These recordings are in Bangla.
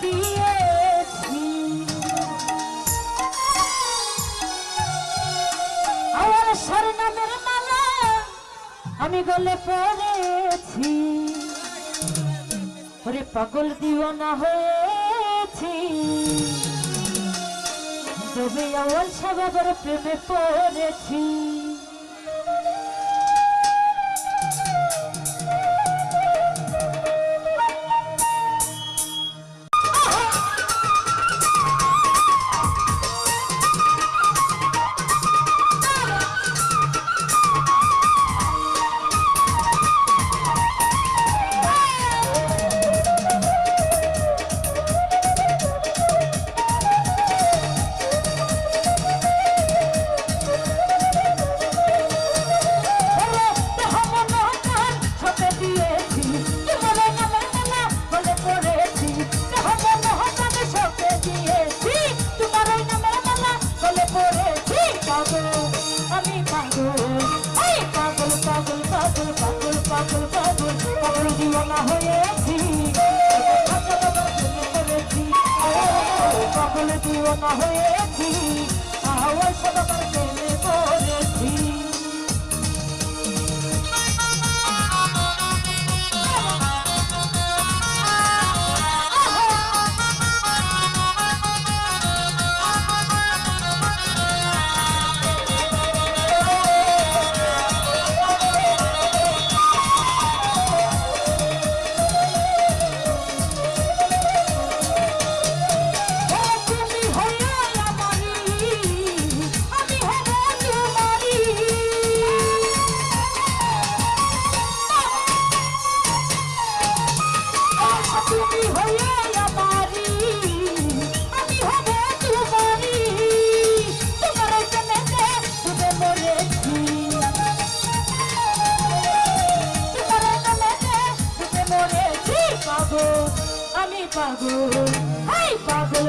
দিয়েছি আমার স্বর্ণের আমি গলে পড়েছি। ওরে পাগল দিও হয়েছি। তবে আমার সবাবার প্রেমে পড়েছি। পুরো না হয়েছি আহ্বান সদাকার প্রেমে করেছি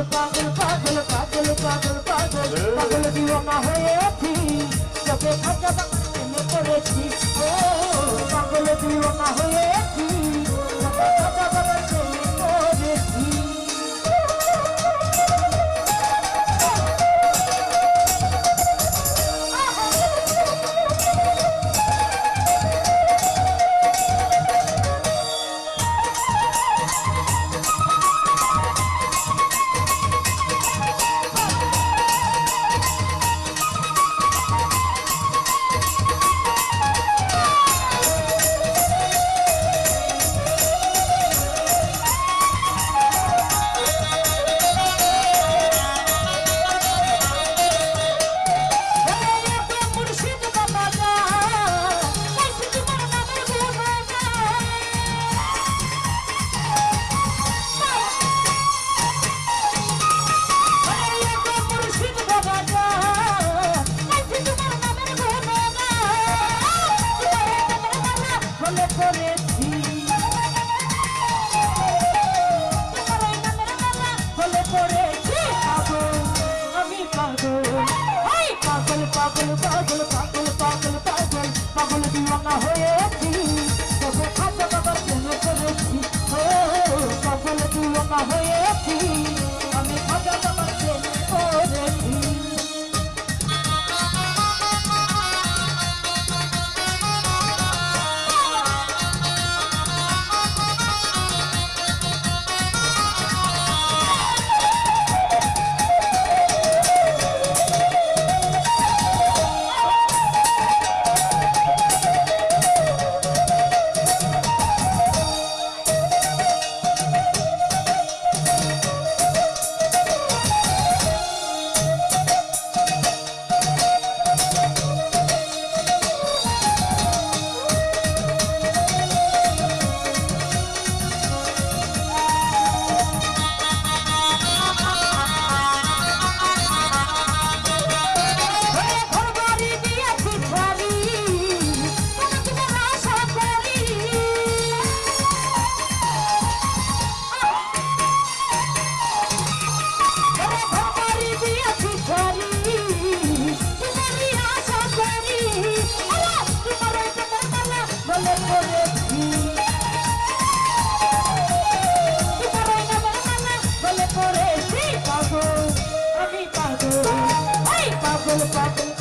the. পাগল পাগল পাগল পাগল পাগল। পাগল দিওয়ানা হয়েছি, তোকে খাতা বাবার প্রেমে করেছি। ও, পাগল দিওয়ানা হয়েছি pelo papo.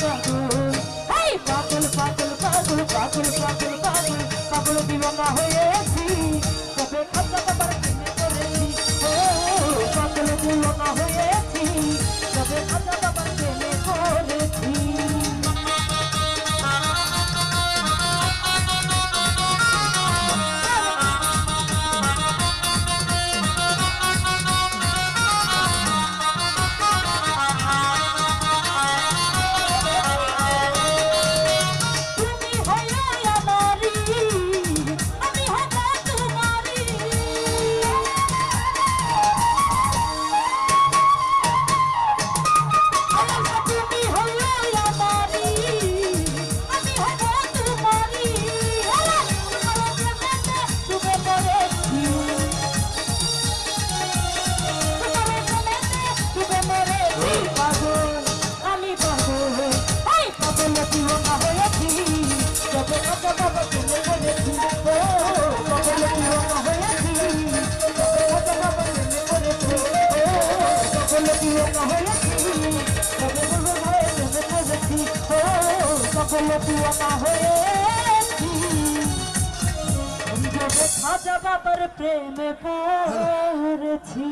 পাগল পাগল পাগল পাগল পাগল পাগল পাগল দিবানা হয়ে খাজা বাবার প্রেমে পড়েছি।